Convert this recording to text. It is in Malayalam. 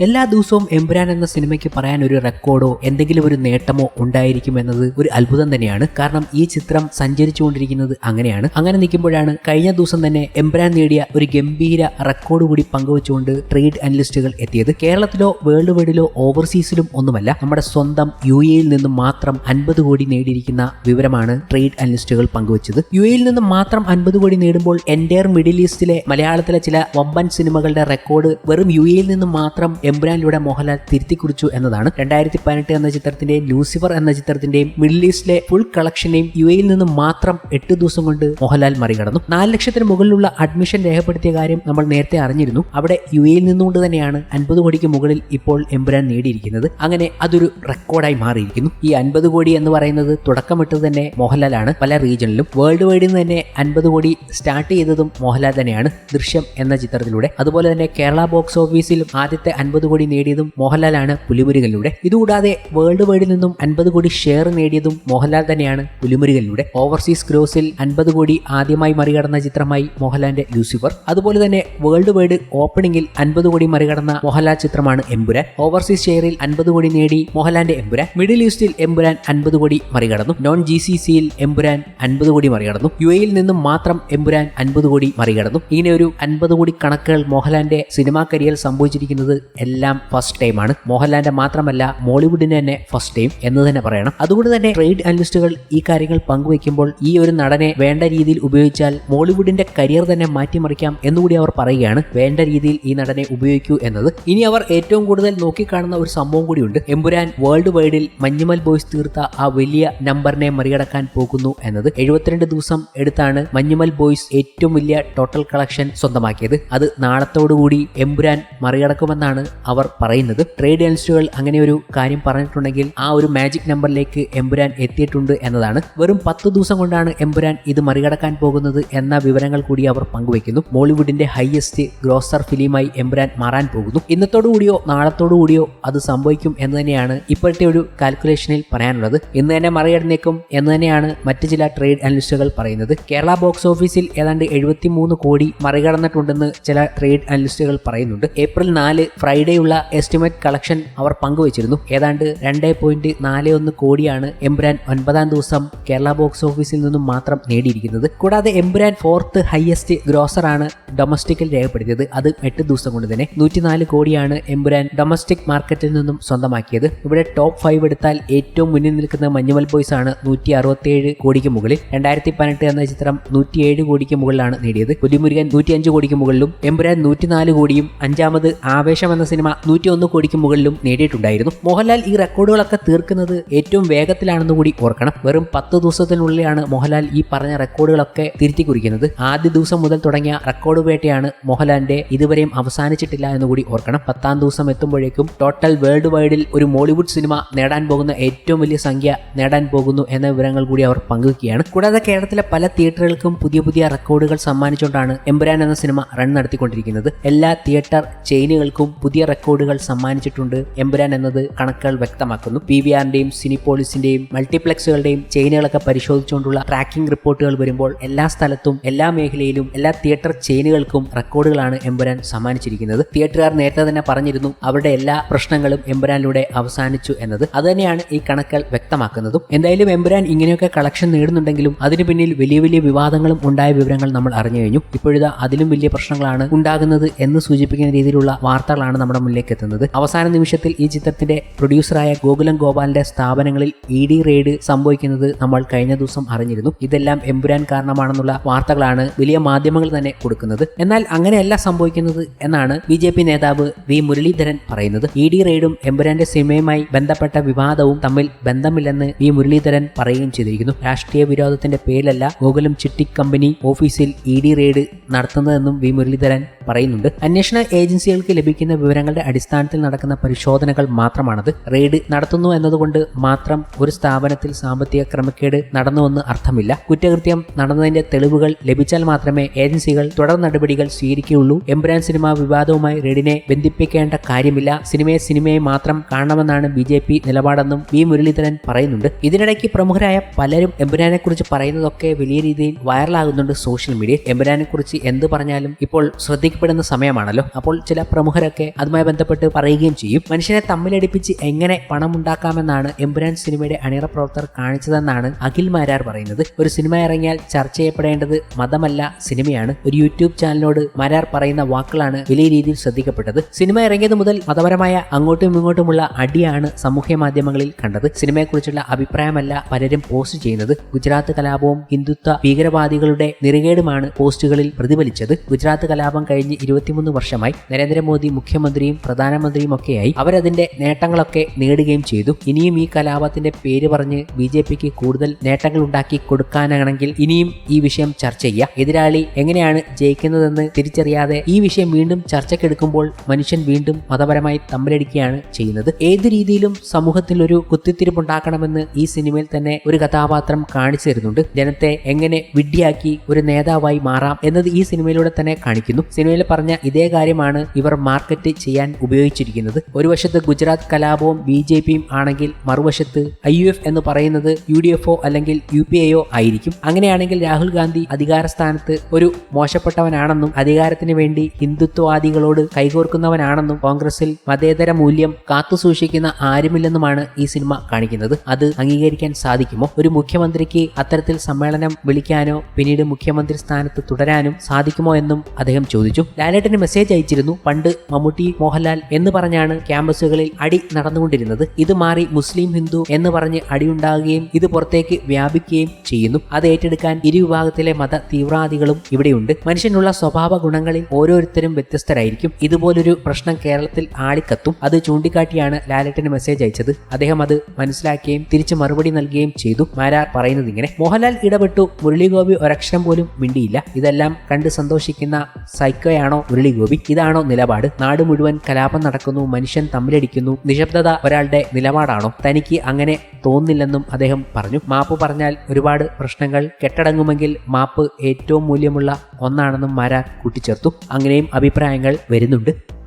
എല്ലാ ദിവസവും എമ്പുരാൻ എന്ന സിനിമയ്ക്ക് പറയാൻ ഒരു റെക്കോർഡോ എന്തെങ്കിലും ഒരു നേട്ടമോ ഉണ്ടായിരിക്കുമെന്നത് ഒരു അത്ഭുതം തന്നെയാണ്. കാരണം ഈ ചിത്രം സഞ്ചരിച്ചുകൊണ്ടിരിക്കുന്നത് അങ്ങനെയാണ്. അങ്ങനെ നിൽക്കുമ്പോഴാണ് കഴിഞ്ഞ ദിവസം തന്നെ എംബ്രാൻ നേടിയ ഒരു ഗംഭീര റെക്കോർഡ് കൂടി പങ്കുവച്ചുകൊണ്ട് ട്രേഡ് അനലിസ്റ്റുകൾ എത്തിയത്. കേരളത്തിലോ വേൾഡ് വൈഡിലോ ഓവർസീസിലും ഒന്നുമല്ല നമ്മുടെ സ്വന്തം യു എയിൽ നിന്നും മാത്രം അൻപത് കോടി നേടിയിരിക്കുന്ന വിവരമാണ് ട്രേഡ് അനലിസ്റ്റുകൾ പങ്കുവച്ചത്. യു എയിൽ നിന്നും മാത്രം അൻപത് കോടി നേടുമ്പോൾ എന്റയർ മിഡിൽ ഈസ്റ്റിലെ മലയാളത്തിലെ ചില വമ്പൻ സിനിമകളുടെ റെക്കോർഡ് വെറും യു എയിൽ നിന്നും മാത്രം എംബ്രാനിലൂടെ മോഹൻലാൽ തിരുത്തി കുറിച്ചു എന്നതാണ്. രണ്ടായിരത്തി പതിനെട്ട് എന്ന ചിത്രത്തിന്റെയും ലൂസിഫർ എന്ന ചിത്രത്തിന്റെയും മിഡിൽ ഈസ്റ്റിലെ ഫുൾ കളക്ഷനെയും യു എയിൽ നിന്നും മാത്രം എട്ട് ദിവസം കൊണ്ട് മോഹൻലാൽ മറികടന്നു. നാല് ലക്ഷത്തിന് മുകളിലുള്ള അഡ്മിഷൻ രേഖപ്പെടുത്തിയ കാര്യം നമ്മൾ നേരത്തെ അറിഞ്ഞിരുന്നു. അവിടെ യു എയിൽ നിന്നുകൊണ്ട് തന്നെയാണ് അൻപത് കോടിക്ക് മുകളിൽ ഇപ്പോൾ എംബ്രാൻ നേടിയിരിക്കുന്നത്. അങ്ങനെ അതൊരു റെക്കോർഡായി മാറിയിരിക്കുന്നു. ഈ അൻപത് കോടി എന്ന് പറയുന്നത് തുടക്കമിട്ടത് തന്നെ മോഹൻലാലാണ്. പല റീജിയണിലും വേൾഡ് വൈഡിൽ നിന്ന് തന്നെ അൻപത് കോടി സ്റ്റാർട്ട് ചെയ്തതും മോഹൻലാൽ തന്നെയാണ് ദൃശ്യം എന്ന ചിത്രത്തിലൂടെ. അതുപോലെ തന്നെ കേരള ബോക്സ് ഓഫീസിലും ആദ്യത്തെ അൻപത് കോടി നേടിയതും മോഹൻലാലാണ് പുലിമുരുകലിലൂടെ ഇതുകൂടാതെ വേൾഡ് വൈഡിൽ നിന്നും അൻപത് കോടി ഷെയർ നേടിയതും മോഹൻലാൽ തന്നെയാണ് പുലിമുരുകലിലൂടെ ഓവർസീസ് ഗ്രോസിൽ അൻപത് കോടി ആദ്യമായി മറികടന്ന ചിത്രമായി മോഹൻലാലിന്റെ ലൂസിഫർ. അതുപോലെ തന്നെ വേൾഡ് വൈഡ് ഓപ്പണിംഗിൽ അൻപത് കോടി മറികടന്ന മോഹൻലാൽ ചിത്രമാണ് എമ്പുരാൻ. ഓവർസീസ് ഷെയറിൽ അൻപത് കോടി നേടി മോഹൻലാലിന്റെ എമ്പുരാൻ. മിഡിൽ ഈസ്റ്റിൽ എമ്പുരാൻ അൻപത് കോടി മറികടന്നു. നോൺ ജി സി സിയിൽ എമ്പുരാൻ അൻപത് കോടി മറികടന്നു. യു എയിൽ നിന്നും മാത്രം എമ്പുരാൻ അൻപത് കോടി മറികടന്നു. ഇങ്ങനെ ഒരു അൻപത് കോടി കണക്കുകൾ മോഹൻലാലിന്റെ സിനിമാ കരിയർ സംഭവിച്ചിരിക്കുന്നത് എല്ലാം ഫസ്റ്റ് ടൈമാണ് മോഹൻലാലിന്റെ മാത്രമല്ല മോളിവുഡിന് തന്നെ ഫസ്റ്റ് ടൈം എന്ന് തന്നെ പറയണം. അതുകൊണ്ട് തന്നെ ട്രേഡ് അനലിസ്റ്റുകൾ ഈ കാര്യങ്ങൾ പങ്കുവെക്കുമ്പോൾ ഈ ഒരു നടനെ വേണ്ട രീതിയിൽ ഉപയോഗിച്ചാൽ മോളിവുഡിന്റെ കരിയർ തന്നെ മാറ്റിമറിക്കാം എന്നുകൂടി അവർ പറയുകയാണ്. വേണ്ട രീതിയിൽ ഈ നടനെ ഉപയോഗിക്കൂ എന്നത്. ഇനി അവർ ഏറ്റവും കൂടുതൽ നോക്കിക്കാണുന്ന ഒരു സംഭവം കൂടിയുണ്ട്. എമ്പുരാൻ വേൾഡ് വൈഡിൽ മഞ്ഞുമൽ ബോയ്സ് തീർത്ത ആ വലിയ നമ്പറിനെ മറികടക്കാൻ പോകുന്നു എന്നത്. എഴുപത്തിരണ്ട് ദിവസം എടുത്താണ് മഞ്ഞുമൽ ബോയ്സ് ഏറ്റവും വലിയ ടോട്ടൽ കളക്ഷൻ സ്വന്തമാക്കിയത്. അത് നാളത്തോടുകൂടി എമ്പുരാൻ മറികടക്കുമെന്നാണ് അവർ പറയുന്നത്. ട്രേഡ് അനലിസ്റ്റുകൾ അങ്ങനെ ഒരു കാര്യം പറഞ്ഞിട്ടുണ്ടെങ്കിൽ ആ ഒരു മാജിക് നമ്പറിലേക്ക് എമ്പുരാൻ എത്തിയിട്ടുണ്ട് എന്നതാണ്. വെറും പത്ത് ദിവസം കൊണ്ടാണ് എമ്പുരാൻ ഇത് മറികടക്കാൻ പോകുന്നത് എന്ന വിവരങ്ങൾ കൂടി അവർ പങ്കുവയ്ക്കുന്നു. മോളിവുഡിന്റെ ഹയസ്റ്റ് ഗ്രോസർ ഫിലിമായി എമ്പുരാൻ മാറാൻ പോകുന്നു. ഇന്നത്തോടുകൂടിയോ നാളത്തോടുകൂടിയോ നാളത്തോടു കൂടിയോ അത് സംഭവിക്കും എന്ന് തന്നെയാണ് ഇപ്പോഴത്തെ ഒരു കാൽക്കുലേഷനിൽ പറയാനുള്ളത്. ഇന്ന് തന്നെ മറികടന്നേക്കും എന്ന് തന്നെയാണ് മറ്റ് ചില ട്രേഡ് അനലിസ്റ്റുകൾ പറയുന്നത്. കേരള ബോക്സ് ഓഫീസിൽ ഏതാണ്ട് എഴുപത്തി മൂന്ന് കോടി മറികടന്നിട്ടുണ്ടെന്ന് ചില ട്രേഡ് അനലിസ്റ്റുകൾ പറയുന്നുണ്ട്. ഏപ്രിൽ നാല് ഫ്രൈഡേയുള്ള എസ്റ്റിമേറ്റ് കളക്ഷൻ അവർ പങ്കുവച്ചിരുന്നു. ഏതാണ്ട് രണ്ട് പോയിന്റ് നാല് ഒന്ന് കോടിയാണ് എംബ്രാൻ ഒൻപതാം ദിവസം കേരള ബോക്സ് ഓഫീസിൽ നിന്നും മാത്രം നേടിയിരിക്കുന്നത്. കൂടാതെ എംബ്രാൻ ഫോർത്ത് ഹയസ്റ്റ് ഗ്രോസറാണ് ഡൊമസ്റ്റിക്കിൽ രേഖപ്പെടുത്തിയത്. അത് എട്ട് ദിവസം കൊണ്ട് തന്നെ. നൂറ്റിനാല് കോടിയാണ് എംബ്രാൻ ഡൊമസ്റ്റിക് മാർക്കറ്റിൽ നിന്നും സ്വന്തമാക്കിയത്. ഇവിടെ ടോപ്പ് ഫൈവ് എടുത്താൽ ഏറ്റവും മുന്നിൽ നിൽക്കുന്ന മഞ്ഞുമൽ ബോയ്സ് ആണ് നൂറ്റി അറുപത്തിയേഴ് കോടിക്ക് മുകളിൽ. രണ്ടായിരത്തി പതിനെട്ട് എന്ന ചിത്രം നൂറ്റിയേഴ് കോടിക്ക് മുകളിലാണ് നേടിയത്. പുലിമുരുകൻ നൂറ്റിയഞ്ച് കോടിക്ക് മുകളിലും എംബ്രാൻ നൂറ്റിനാല് കോടിയും അഞ്ചാമത് ആവേശം എന്ന സിനിമ നൂറ്റി ഒന്ന് കോടിക്ക് മുകളിലും നേടിയിട്ടുണ്ടായിരുന്നു. മോഹൻലാൽ ഈ റെക്കോർഡുകളൊക്കെ തീർക്കുന്നത് ഏറ്റവും വേഗത്തിലാണെന്ന് കൂടി ഓർക്കണം. വെറും പത്ത് ദിവസത്തിനുള്ളിലാണ് മോഹൻലാൽ ഈ പറഞ്ഞ റെക്കോർഡുകളൊക്കെ തിരുത്തി കുറിക്കുന്നത്. ആദ്യ ദിവസം മുതൽ തുടങ്ങിയ റെക്കോർഡ് വേട്ടയാണ് മോഹൻലാലിന്റെ ഇതുവരെയും അവസാനിച്ചിട്ടില്ല എന്ന് കൂടി ഓർക്കണം. പത്താം ദിവസം എത്തുമ്പോഴേക്കും ടോട്ടൽ വേൾഡ് വൈഡിൽ ഒരു മോളിവുഡ് സിനിമ നേടാൻ പോകുന്ന ഏറ്റവും വലിയ സംഖ്യ നേടാൻ പോകുന്നു എന്ന വിവരങ്ങൾ കൂടി അവർ പങ്കുവയ്ക്കുകയാണ് കൂടാതെ കേരളത്തിലെ പല തിയേറ്ററുകൾക്കും പുതിയ പുതിയ റെക്കോർഡുകൾ സമ്മാനിച്ചുകൊണ്ടാണ് എംബുരാൻ എന്ന സിനിമ റൺ നടത്തിക്കൊണ്ടിരിക്കുന്നത്. എല്ലാ തിയേറ്റർ ചെയിനുകൾക്കും പുതിയ റെക്കോർഡുകൾ സമ്മാനിച്ചിട്ടുണ്ട് എമ്പുരാൻ എന്നത് കണക്കുകൾ വ്യക്തമാക്കുന്നു. പി വി ആറിന്റെയും സിനിപോളിസിന്റെയും മൾട്ടിപ്ലക്സുകളുടെയും ചെയിനുകളൊക്കെ പരിശോധിച്ചുകൊണ്ടുള്ള ട്രാക്കിംഗ് റിപ്പോർട്ടുകൾ വരുമ്പോൾ എല്ലാ സ്ഥലത്തും എല്ലാ മേഖലയിലും എല്ലാ തിയേറ്റർ ചെയിനുകൾക്കും റെക്കോർഡുകളാണ് എമ്പുരാൻ സമ്മാനിച്ചിരിക്കുന്നത്. തിയേറ്ററുകാർ നേരത്തെ തന്നെ പറഞ്ഞിരുന്നു അവരുടെ എല്ലാ പ്രശ്നങ്ങളും എമ്പുരാനിലൂടെ അവസാനിച്ചു എന്നത്. അതുതന്നെയാണ് ഈ കണക്കുകൾ വ്യക്തമാക്കുന്നതും. എന്തായാലും എമ്പുരാൻ ഇങ്ങനെയൊക്കെ കളക്ഷൻ നേടുന്നുണ്ടെങ്കിലും അതിനു പിന്നിൽ വലിയ വലിയ വിവാദങ്ങളും ഉണ്ടായ വിവരങ്ങൾ നമ്മൾ അറിഞ്ഞു കഴിഞ്ഞു. ഇപ്പോഴിതാ അതിലും വലിയ പ്രശ്നങ്ങളാണ് ഉണ്ടാകുന്നത് എന്ന് സൂചിപ്പിക്കുന്ന രീതിയിലുള്ള വാർത്തകളാണ് നമ്മുടെ മുന്നിലേക്ക് എത്തുന്നത്. അവസാന നിമിഷത്തിൽ ഈ ചിത്രത്തിന്റെ പ്രൊഡ്യൂസറായ ഗോകുലം ഗോപാലിന്റെ സ്ഥാപനങ്ങളിൽ ഇ ഡി റെയ്ഡ് സംഭവിക്കുന്നത് നമ്മൾ കഴിഞ്ഞ ദിവസം അറിഞ്ഞിരുന്നു. ഇതെല്ലാം എമ്പുരാൻ കാരണമാണെന്നുള്ള വാർത്തകളാണ് വലിയ മാധ്യമങ്ങൾ തന്നെ കൊടുക്കുന്നത്. എന്നാൽ അങ്ങനെയല്ല സംഭവിക്കുന്നത് എന്നാണ് ബി ജെ പി നേതാവ് വി മുരളീധരൻ പറയുന്നത്. ഇ ഡി റെയ്ഡും എമ്പുരാന്റെ സിനിമയുമായി ബന്ധപ്പെട്ട വിവാദവും തമ്മിൽ ബന്ധമില്ലെന്ന് വി മുരളീധരൻ പറയുകയും ചെയ്തിരിക്കുന്നു. രാഷ്ട്രീയ വിരോധത്തിന്റെ പേരിലല്ല ഗോകുലം ചിട്ടി കമ്പനി ഓഫീസിൽ ഇ ഡി റെയ്ഡ് നടത്തുന്നതെന്നും വി മുരളീധരൻ പറയുന്നുണ്ട്. അന്വേഷണ ഏജൻസികൾക്ക് ലഭിക്കുന്ന വിവരങ്ങളുടെ അടിസ്ഥാനത്തിൽ നടക്കുന്ന പരിശോധനകൾ മാത്രമാണത്. റെയ്ഡ് നടത്തുന്നു എന്നതുകൊണ്ട് മാത്രം ഒരു സ്ഥാപനത്തിൽ സാമ്പത്തിക ക്രമക്കേട് നടന്നുവെന്ന് അർത്ഥമില്ല. കുറ്റകൃത്യം നടന്നതിന്റെ തെളിവുകൾ ലഭിച്ചാൽ മാത്രമേ ഏജൻസികൾ തുടർ നടപടികൾ സ്വീകരിക്കുകയുള്ളൂ. എംബ്രാൻ സിനിമ വിവാദവുമായി റെയ്ഡിനെ ബന്ധിപ്പിക്കേണ്ട കാര്യമില്ല. സിനിമയെ സിനിമയെ മാത്രം കാണണമെന്നാണ് ബി ജെ പി നിലപാടെന്നും വി മുരളീധരൻ പറയുന്നുണ്ട്. ഇതിനിടയ്ക്ക് പ്രമുഖരായ പലരും എംബുരാനെ കുറിച്ച് പറയുന്നതൊക്കെ വലിയ രീതിയിൽ വൈറലാകുന്നുണ്ട് സോഷ്യൽ മീഡിയയിൽ. എംബുരാനെ കുറിച്ച് എന്ത് പറഞ്ഞാലും ഇപ്പോൾ ശ്രദ്ധിക്കപ്പെടുന്ന സമയമാണല്ലോ. അപ്പോൾ ചില പ്രമുഖരൊക്കെ അത് അതുമായി ബന്ധപ്പെട്ട് പറയുകയും ചെയ്യും. മനുഷ്യനെ തമ്മിലടിപ്പിച്ച് എങ്ങനെ പണം ഉണ്ടാക്കാമെന്നാണ് എമ്പുരാൻ സിനിമയുടെ അണിയറ പ്രവർത്തകർ കാണിച്ചതെന്നാണ് അഖിൽ മാരാർ പറയുന്നത്. ഒരു സിനിമ ഇറങ്ങിയാൽ ചർച്ച ചെയ്യപ്പെടേണ്ടത് മതമല്ല സിനിമയാണ്. ഒരു യൂട്യൂബ് ചാനലിനോട് മാരാർ പറയുന്ന വാക്കുകളാണ് വലിയ രീതിയിൽ ശ്രദ്ധിക്കപ്പെട്ടത്. സിനിമ ഇറങ്ങിയത് മുതൽ മതപരമായ അങ്ങോട്ടും ഇങ്ങോട്ടുമുള്ള അടിയാണ് സാമൂഹ്യ മാധ്യമങ്ങളിൽ കണ്ടത്. സിനിമയെക്കുറിച്ചുള്ള അഭിപ്രായമല്ല പലരും പോസ്റ്റ് ചെയ്യുന്നത്. ഗുജറാത്ത് കലാപവും ഹിന്ദുത്വ ഭീകരവാദികളുടെ നിറകേടുമാണ് പോസ്റ്റുകളിൽ പ്രതിഫലിച്ചത്. ഗുജറാത്ത് കലാപം കഴിഞ്ഞ് ഇരുപത്തിമൂന്ന് വർഷമായി. നരേന്ദ്രമോദി മുഖ്യമന്ത്രിയും പ്രധാനമന്ത്രിയും ഒക്കെയായി അവരതിന്റെ നേട്ടങ്ങളൊക്കെ നേടുകയും ചെയ്തു. ഇനിയും ഈ കലാപത്തിന്റെ പേര് പറഞ്ഞ് ബി ജെ പിക്ക് കൂടുതൽ നേട്ടങ്ങൾ ഉണ്ടാക്കി കൊടുക്കാനാണെങ്കിൽ ഇനിയും ഈ വിഷയം ചർച്ച ചെയ്യാം. എതിരാളി എങ്ങനെയാണ് ജയിക്കുന്നതെന്ന് തിരിച്ചറിയാതെ ഈ വിഷയം വീണ്ടും ചർച്ചയ്ക്കെടുക്കുമ്പോൾ മനുഷ്യൻ വീണ്ടും മതപരമായി തമ്മിലടിക്കുകയാണ് ചെയ്യുന്നത്. ഏത് രീതിയിലും സമൂഹത്തിൽ ഒരു കുത്തിത്തിരിപ്പുണ്ടാക്കണമെന്ന് ഈ സിനിമയിൽ തന്നെ ഒരു കഥാപാത്രം കാണിച്ചു തരുന്നുണ്ട്. ജനത്തെ എങ്ങനെ വിഡ്ഢിയാക്കി ഒരു നേതാവായി മാറാം എന്നത് ഈ സിനിമയിലൂടെ തന്നെ കാണിക്കുന്നു. സിനിമയിൽ പറഞ്ഞ ഇതേ കാര്യമാണ് ഇവർ മാർക്കറ്റ് ചെയ്യാൻ ഉപയോഗിച്ചിരിക്കുന്നത്. ഒരു വശത്ത് ഗുജറാത്ത് കലാപവും ബി ജെ പിയും ആണെങ്കിൽ മറുവശത്ത് ഐ യു എഫ് എന്ന് പറയുന്നത് യു ഡി എഫ് ഒ അല്ലെങ്കിൽ യു പി എയോ ആയിരിക്കും. അങ്ങനെയാണെങ്കിൽ രാഹുൽ ഗാന്ധി അധികാര സ്ഥാനത്ത് ഒരു മോശപ്പെട്ടവനാണെന്നും അധികാരത്തിന് വേണ്ടി ഹിന്ദുത്വവാദികളോട് കൈകോർക്കുന്നവനാണെന്നും കോൺഗ്രസിൽ മതേതര മൂല്യം കാത്തുസൂക്ഷിക്കുന്ന ആരുമില്ലെന്നുമാണ് ഈ സിനിമ കാണിക്കുന്നത്. അത് അംഗീകരിക്കാൻ സാധിക്കുമോ? ഒരു മുഖ്യമന്ത്രിക്ക് അത്തരത്തിൽ സമ്മേളനം വിളിക്കാനോ പിന്നീട് മുഖ്യമന്ത്രി സ്ഥാനത്ത് തുടരാനും സാധിക്കുമോ എന്നും അദ്ദേഹം ചോദിച്ചു. ലാലേട്ടന് മെസ്സേജ് അയച്ചിരുന്നു. പണ്ട് മമ്മൂട്ടി മോഹൻലാൽ എന്ന് പറഞ്ഞാണ് ക്യാമ്പസുകളിൽ അടി നടന്നുകൊണ്ടിരുന്നത്. ഇത് മാറി മുസ്ലിം ഹിന്ദു എന്ന് പറഞ്ഞ് അടിയുണ്ടാകുകയും ഇത് പുറത്തേക്ക് വ്യാപിക്കുകയും ചെയ്യുന്നു. അത് ഏറ്റെടുക്കാൻ ഇരുവിഭാഗത്തിലെ മത തീവ്രവാദികളും ഇവിടെയുണ്ട്. മനുഷ്യനുള്ള സ്വഭാവ ഗുണങ്ങളിൽ ഓരോരുത്തരും വ്യത്യസ്തരായിരിക്കും. ഇതുപോലൊരു പ്രശ്നം കേരളത്തിൽ ആളിക്കത്തും. അത് ചൂണ്ടിക്കാട്ടിയാണ് ലാലറ്റിന് മെസ്സേജ് അയച്ചത്. അദ്ദേഹം അത് മനസ്സിലാക്കുകയും തിരിച്ച് മറുപടി നൽകുകയും ചെയ്തു. മാരാർ പറയുന്നത് ഇങ്ങനെ മോഹൻലാൽ ഇടപെട്ടു. മുരളിഗോപി ഒരക്ഷരം പോലും മിണ്ടിയില്ല. ഇതെല്ലാം കണ്ട് സന്തോഷിക്കുന്ന സൈക്കോയാണോ മുരളിഗോപി? ഇതാണോ നിലപാട്? നാട് മുഴുവൻ കലാപം നടക്കുന്നു മനുഷ്യൻ തമ്മിലടിക്കുന്നു. നിശബ്ദത ഒരാളുടെ നിലപാടാണോ? തനിക്ക് അങ്ങനെ തോന്നില്ലെന്നും അദ്ദേഹം പറഞ്ഞു. മാപ്പ് പറഞ്ഞാൽ ഒരുപാട് പ്രശ്നങ്ങൾ കെട്ടടങ്ങുമെങ്കിൽ മാപ്പ് ഏറ്റവും മൂല്യമുള്ള ഒന്നാണെന്നും മാരാർ കൂട്ടിച്ചേർത്തു. അങ്ങനെയും അഭിപ്രായങ്ങൾ വരുന്നുണ്ട്.